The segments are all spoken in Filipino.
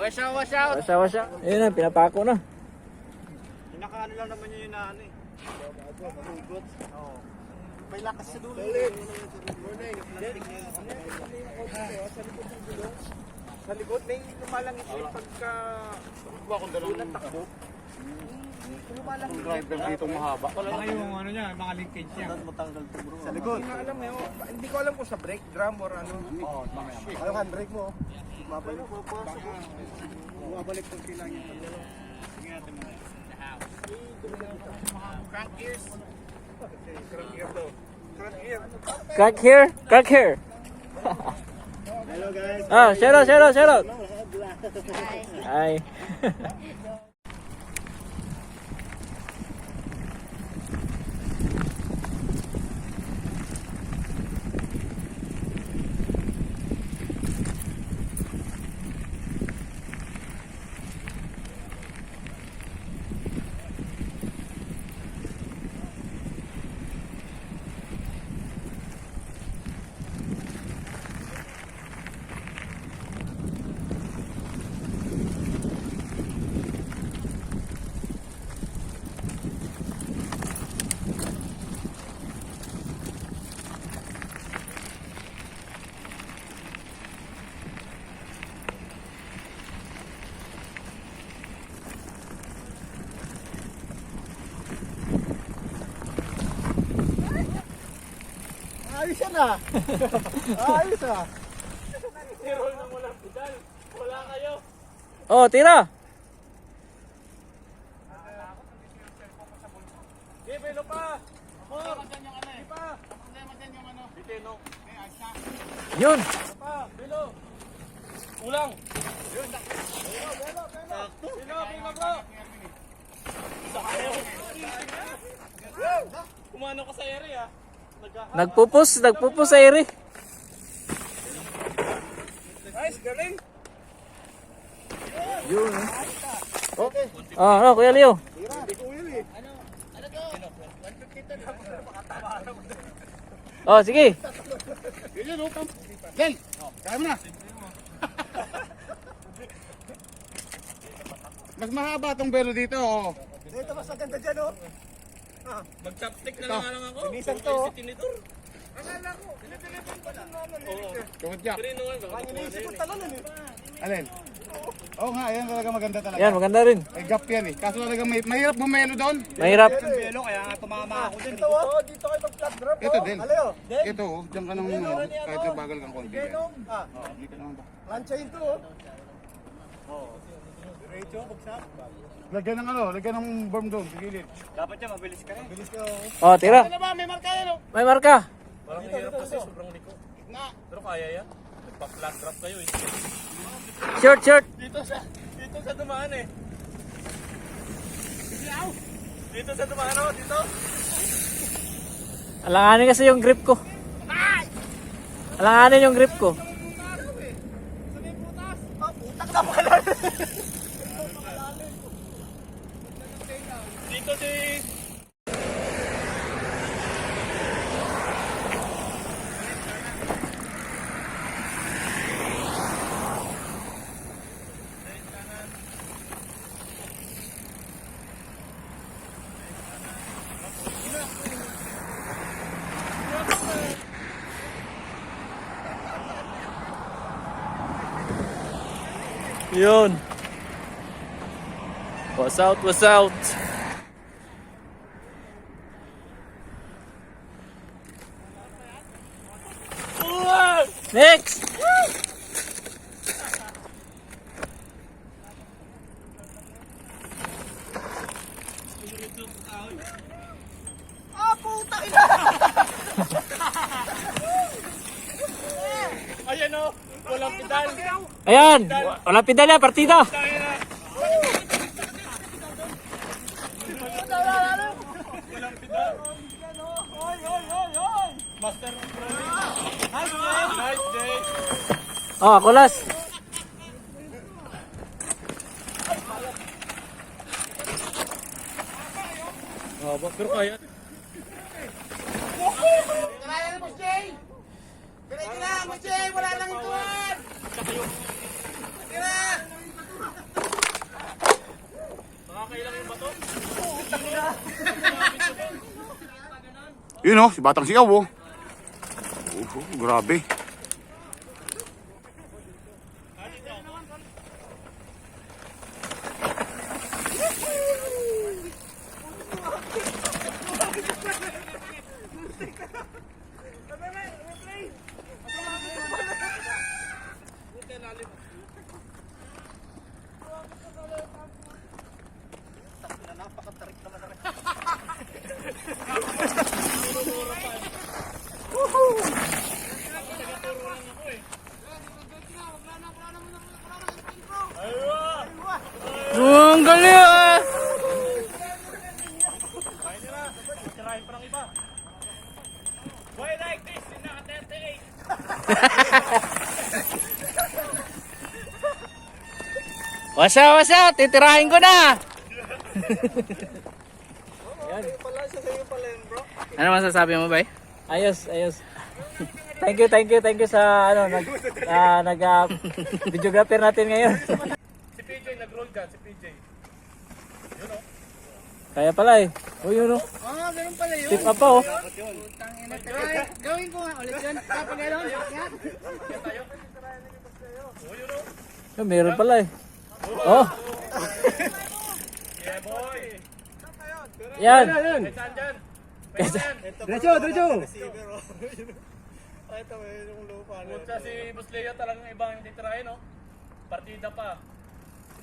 Wash out, wash out! Watch out, watch out. Ayun na, pinapako na. Pinakaano lang naman yun na ano eh. Hugot. Oo. May lakas sa dulo. Sa likod, may lumalangit yun pagka... Ba kung dalawang takbo? Yung driver dito mahaba. Baka yung ano niya, mga linkage niya. Matanggal to bro. Sa likod. Hindi ko alam eh. Hindi ko alam kung sa brake drum or ano. Oo, oh, Yung handbrake mo. Mabalik. Bumabalik kung kailangan yung pagdalo. Tingnan natin mo. Crank ears. Crank ear to. Crank ear. Crack here, crack here. Hello guys. Ah, shout out, shout out, shout out. Hi. Ayos yan ah. Ayos ah. Roll nang walang pedal. Wala kayo. Oh, tira. Okay, belo pa. Eh. Pa. Magdan yung ano. Biteno. Eh, ayos na. Yun. Pa, belo. Ulang. Yun. Belo, belo, belo. Belo, belo bro. Kumano ka sa ere ah. Nagpupus, nagpupus ere. Nice, galing. Yun. Okay. Ah, ano, Kuya Leo? Oh, sige. Yun yun, oh. Gel. Kaya mo na. Mas mahaba tong belo dito, oh. Dito mas maganda dyan oh. Mag-chopstick na lang lang ako. Linisan to, oh. Tinitor. Akala ko, tinitelephone pa lang naman. Oo. Tuhod jack. Pero ano, Ang iniisip ko talaga eh. Alin? Oo nga, yan talaga maganda talaga. Yan, maganda rin. May gap yan eh. Kaso talaga may, mahirap bumelo doon. Mahirap. Belo, kaya nga tumama ako dun. Dito oh, dito kayo mag-flat drop. Ito din. Alayo, din. Ito oh, diyan ka nang ano, kahit nabagal kang konti. yan. Venom. Ah, Oo, hindi ka naman ba? planchain to oh. Oh. Diretso, bagsak. Lagyan ng ano, lagyan ng berm doon, sa gilid. Dapat yan, mabilis ka rin. Mabilis ka oh. Oh, tira. Ano ba, may marka yan oh. May marka. Parang hirap kasi sobrang liko. Pero kaya yan. Nagpa-flat drop kayo eh. Short, short. Dito sa dito sa dumaan eh. Dito sa dumaan ako, dito. Alanganin kasi yung grip ko. Alanganin yung grip ko. Dito Yun. What's out, what's out? Next! Walang pedal. Ayan, walang pedal na, partida. Walang pedal. Hoy, hoy, hoy, hoy. Master of Nice day. Nice day. Oh, kulas. Ah, oh, pero kaya. Kaya na mo, Jay! Na, Boss Jay! Wala lang ituan! Tira! Nakakailang yung bato. Yun oh, si Batang Sigaw oh. Oh, grabe. Oh, ang galing ah. Tirahin pa ng iba. Boy like this, yung naka 38. Wasa, wasa. Titirahin ko na. Pala siya sa'yo pala yun, bro. Ano masasabi mo, bay? Ayos, ayos. Thank you, thank you, thank you sa ano nag ah, nag ah, videographer natin ngayon. Si PJ nag-roll dyan, si PJ. Kaya pala eh. Oh, yun oh. Ah, ganun pala yun. Tip up pa oh. Gawin ko nga ulit yun. Kapag gano'n, yan. Oh, meron pala eh. Oh. Yeah boy! Yan. Yan. Diretso, diretso. Ay, ito, may yung lupa. Punta si Boss Leo talagang ibang hindi tirahin, no? Partida pa.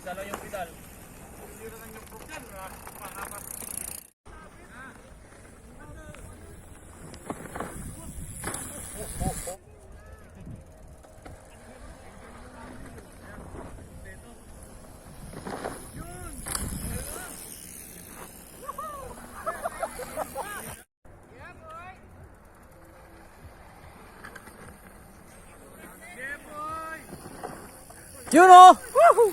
Isa lang yung pedal. Yun oh. Yeah boy!